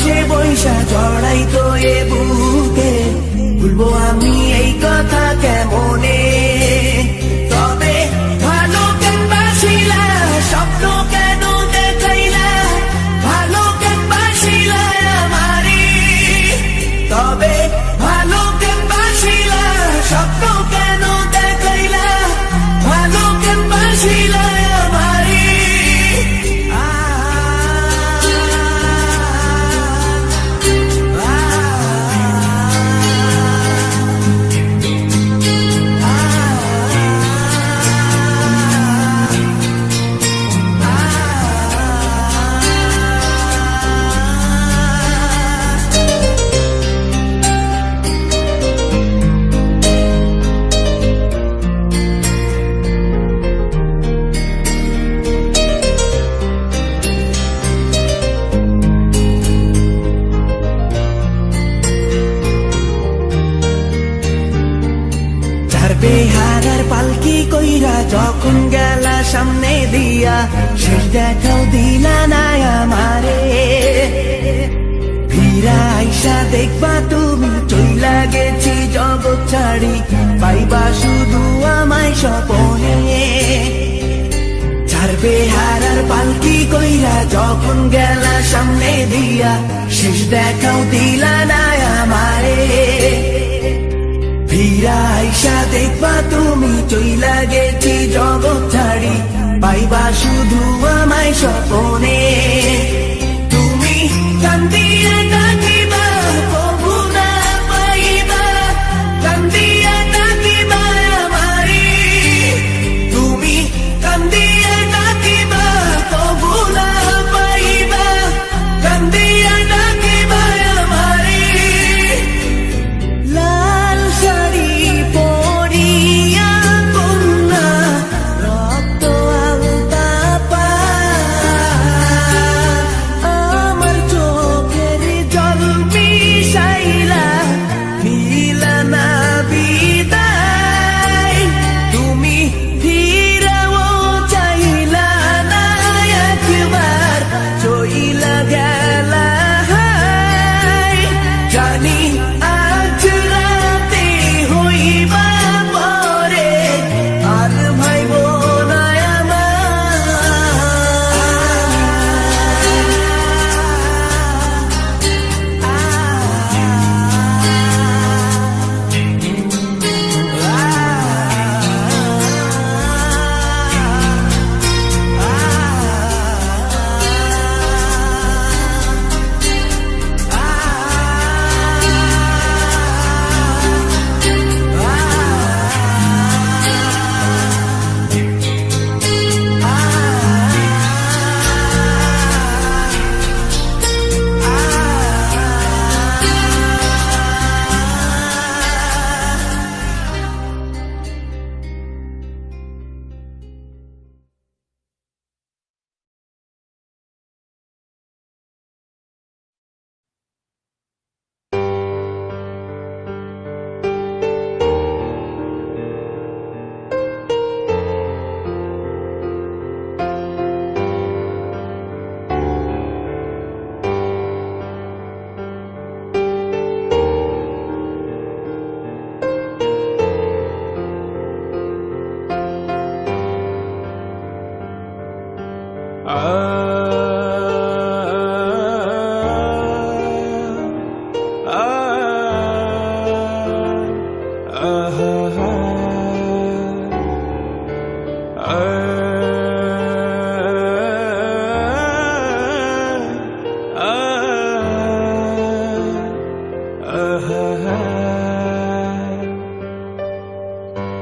পাশে বৈশা জড়াইতো। দিয়া, যখন গেলা সামনে দিয়া, শেষ দেখাও দিলা নাই আমারে। ফিরা আইসা দেখবা তুমি, চইলা গেছি জগৎ ছাড়ি, পাইবা শুধু আমায় সপনে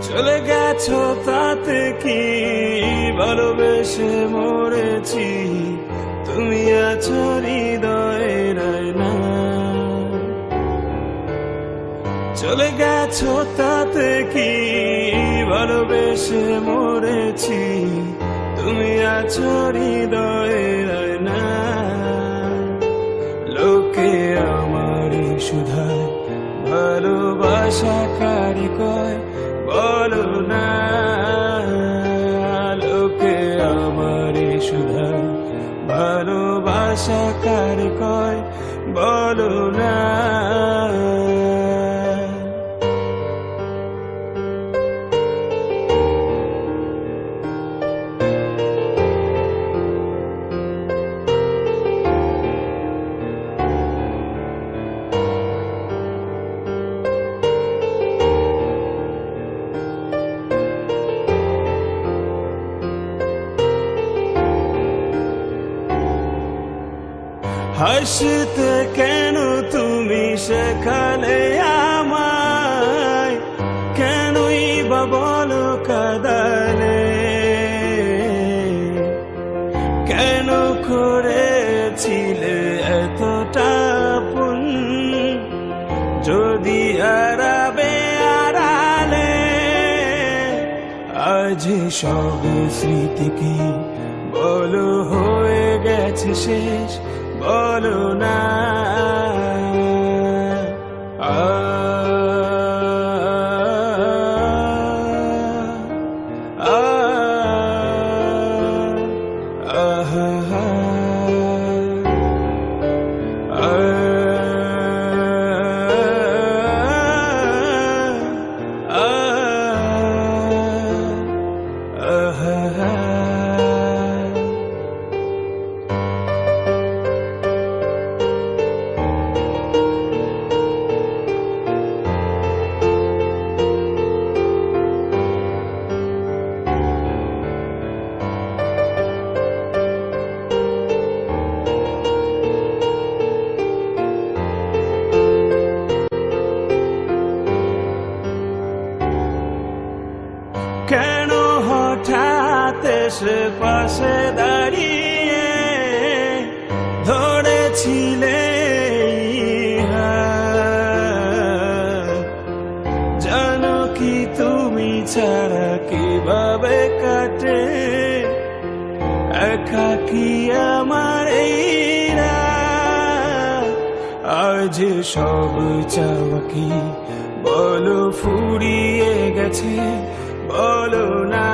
চলে গেছ তাতে কি ভালোবেসে মরেছি? তুমি আছো হৃদয় রায় না। চলে গেছ তাতে কি ভালোবেসে মরেছি? তুমি আছো হৃদয় রায় না। লোকে আমার সুধায় ভালোবাসা কারি কয়? বলো না লোকে আমার সুধা। ভালোবাসা কারি কয়? বলো না। হাসতে কেন তুমি সেখানে আমায়? কেনই বা বলো কাদালে? কেন করেছিলে এতটা পুন যদি আরাবে আড়ালে, আজ সব স্মৃতি কি বলো হয়ে গেছে শেষ। বলো না কাটে একাকি আমার আজ সব চাওয়া কি? বলো ফুরিয়ে গেছে বলো না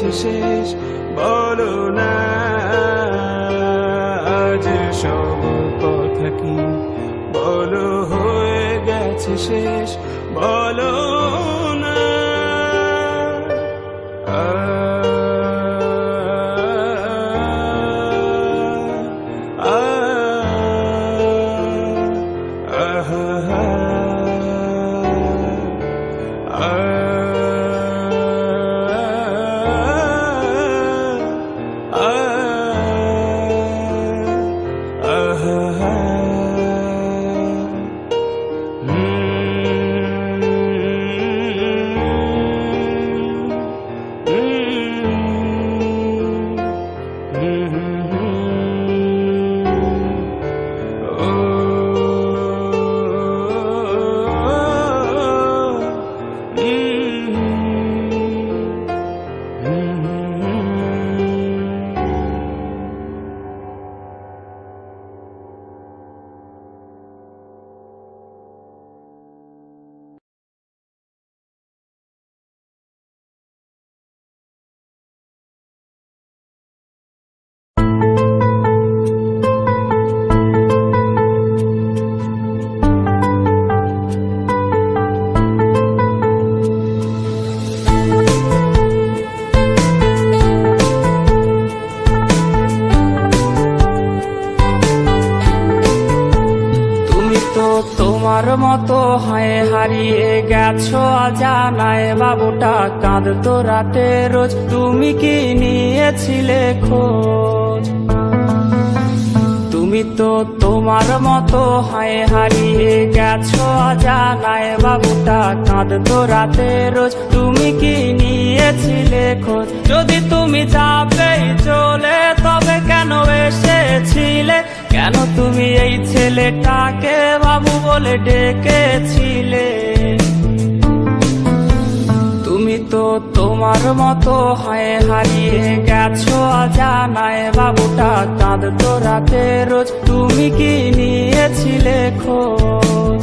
গেছে শেষ বলো না। আজ সব কথা কি বলো? হয়ে গেছে শেষ বলো। জানায় বাবুটা, কাঁদতো রাতে রোজ। তুমি কি নিয়েছিলে খোঁজ? তুমি তো তোমার মতো হয় হারিয়ে গেছো জানায় বাবুটা, কাঁদতো রাতে রোজ। তুমি কি নিয়েছিলে খোঁজ? যদি তুমি যাবেই চলে, তবে কেন এসেছিলে? কেন তুমি এই ছেলেটাকে বাবু বলে ডেকেছিলে? তো তোমার মতো হয়ে হারিয়ে গেছো জানায় বাবুটা, কাঁদতো রাতে রোজ। তুমি কি নিয়েছিলে খোঁজ?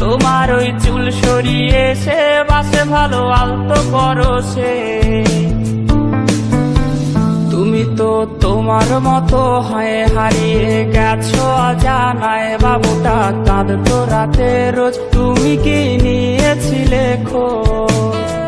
তোমার ওই চুল সরিয়ে সে বাসে ভালো আলতো করো সে। তুমি তো তোমার মতো হয় হারিয়ে গেছো জানায় বাবুটা কাঁদতো রাতে রোজ। তুমি কি নিয়েছিলে খোঁজ?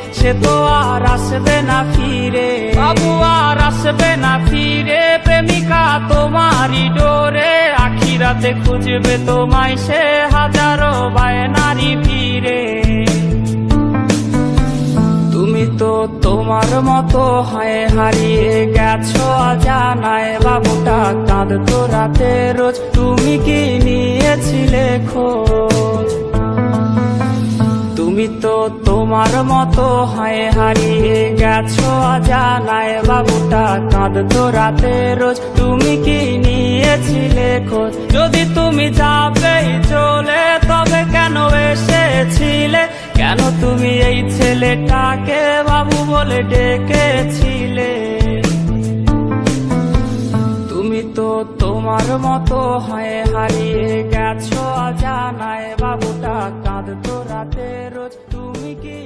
সে তো আর আসবে না ফিরে। বাবু আর আসবে না ফিরে প্রেমিকা তোমারই ডোরে। আখিরাতে খুঁজবে তোমায় সে হাজারো বায়নারি ফিরে তুমি তো তোমার মতো হয় হারিয়ে গেছো জানায় বাবুটা কাঁদতো রাতে রোজ তুমি কি নিয়েছিলে খোঁজ? তুমি তো তোমার মতো হয় হারিয়ে গেছো জানায় বাবুটা, কাঁদতো রাতে রোজ। তুমি কি নিয়েছিলে খোঁজ? যদি তুমি যাবেই চলে, তবে কেন এসেছিলে? কেন তুমি এই ছেলেটাকে বাবু বলে ডেকেছিলে? তুমি তো তোমার মতো হয় হারিয়ে গেছো জানায় বাবুটা কাঁদতো রাতে রোজ। তুমি কি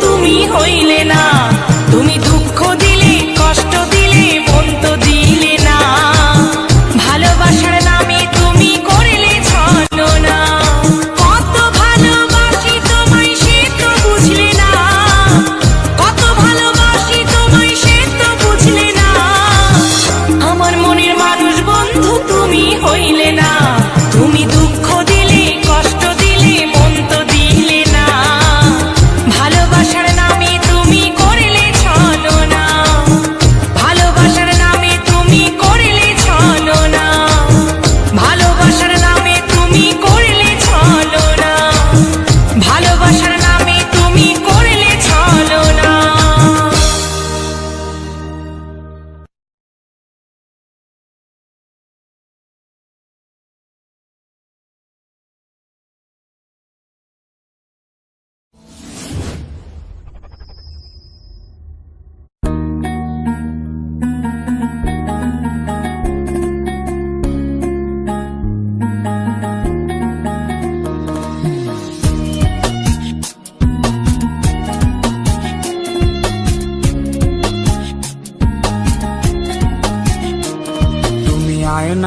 তুমি হইলে না।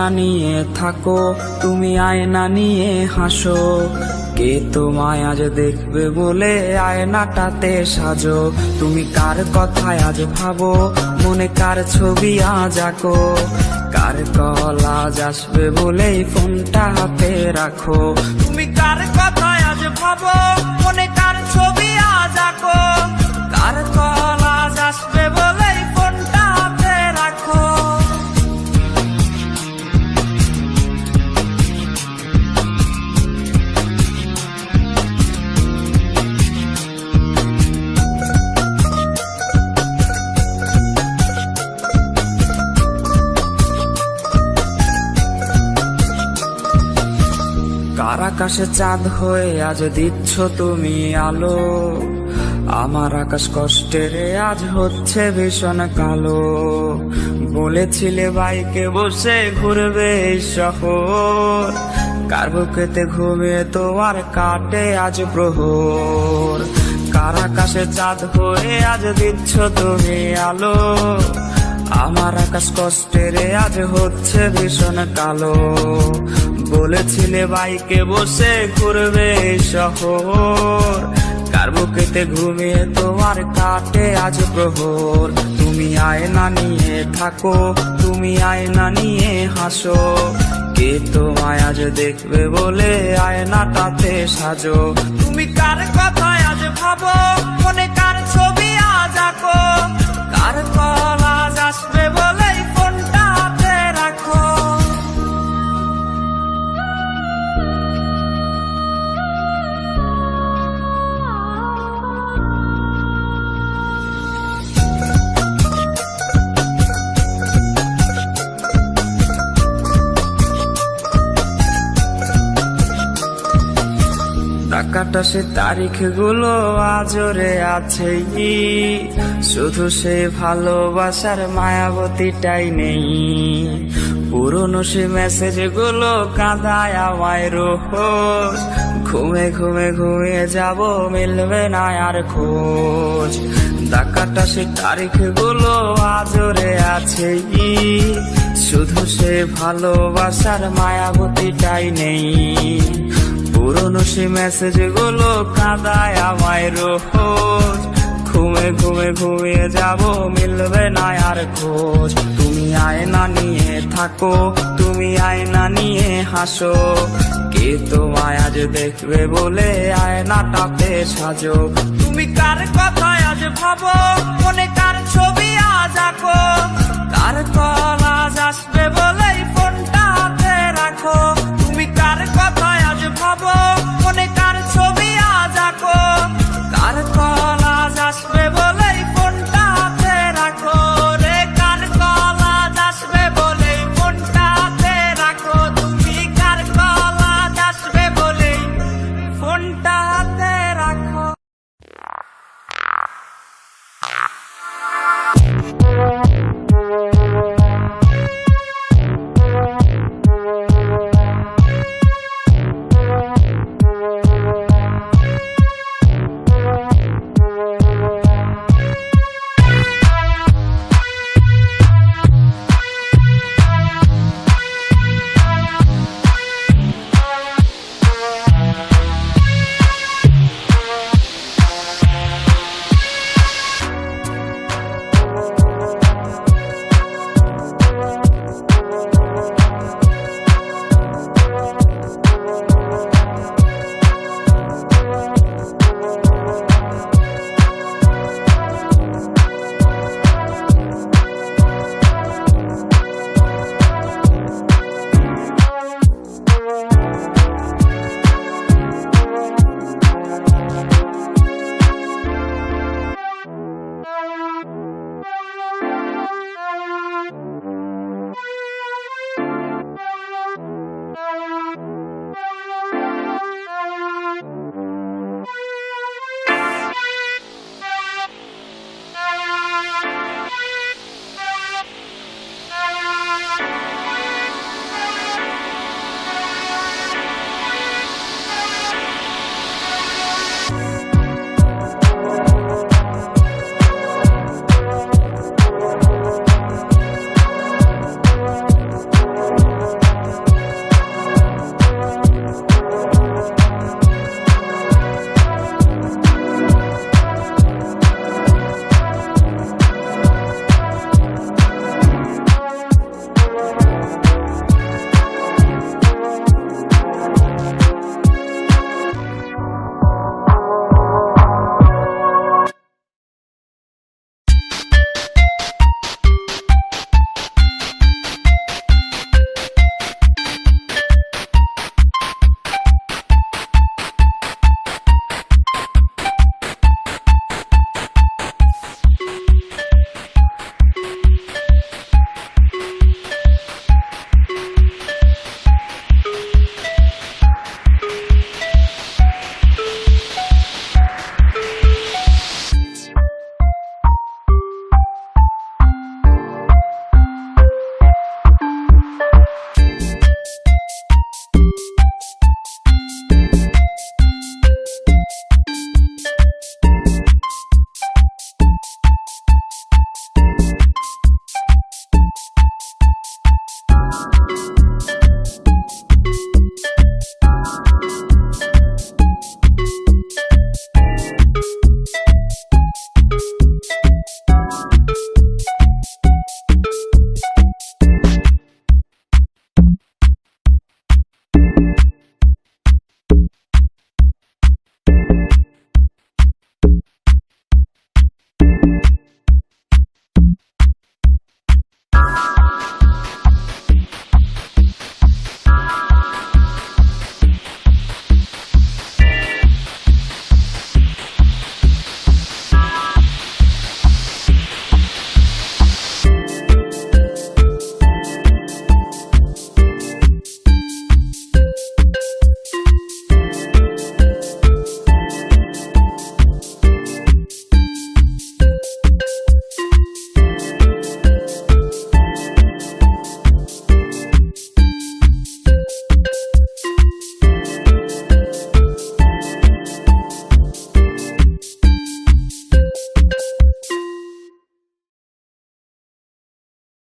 নিয়ে থাকো, তুমি আয়না নিয়ে হাসো। কে তোমায় আজ দেখবে বলে আয়নাটাতে সাজো? তুমি কার কথায় আজ ভাবো? মনে কার ছবি আজ আঁকো? কার কল আজ আসবে বলেই ফোনটা হাতে রাখো? তুমি কার কথায় আজ ভাবো? মনে আকাশে চাঁদ হয়ে আজ দিচ্ছ তুমি আলো। আমার আকাশ কষ্টের, আজ হচ্ছে ভীষণ কালো। বলেছিলে বাইকে বসে ঘুরবে শহর কার বুকেতে ঘুমিয়ে তোমার কাটে আজ প্রহর। কার আকাশে চাঁদ হয়ে আজ দিচ্ছ তুমি আলো। আমার আকাশ কষ্টের, আজ হচ্ছে ভীষণ কালো। বলেছিলে বাইকে বসে ঘুরবে শহর। কার বুকেতে ঘুমিয়ে তোমার কাটে আজ প্রহর? তুমি আয়না নিয়ে থাকো, তুমি আয়না নিয়ে হাসো। কে তোমায় আজ দেখবে বলে আয়না আয়নাটাতে সাজো? তুমি কার কথায় আজ ভাবো? মনে কার ছবি আজ আঁকো? টাকাটা সে তারিখগুলো আজরে আছে শুধু সে ভালোবাসার মায়াবতীটাই নেই। পুরনো সে মেসেজগুলো কাঁদায় আমায় রোজ। ঘুমে ঘুমে ঘুমিয়ে যাব, মিলবে না আর খোঁজ। টাকাটা সে তারিখগুলো আজরে আছে শুধু সে ভালোবাসার মায়াবতীটাই নেই। পুরনো সে মেসেজগুলো কাঁদায় আমায় রোজ। ঘুমে ঘুমে ঘুমিয়ে যাব, মিলবে না আর খোঁজ। তুমি আয়না নিয়ে থাকো, তুমি আয়না নিয়ে হাসো। কে তোমায় আজ দেখবে বলে আয়নাটাতে সাজো? তুমি কার কথায় আজ ভাবো? মনে কার ছবি আজ আঁকো? কার কল আজ আসবে বলে ফোনটা হাতে রাখো?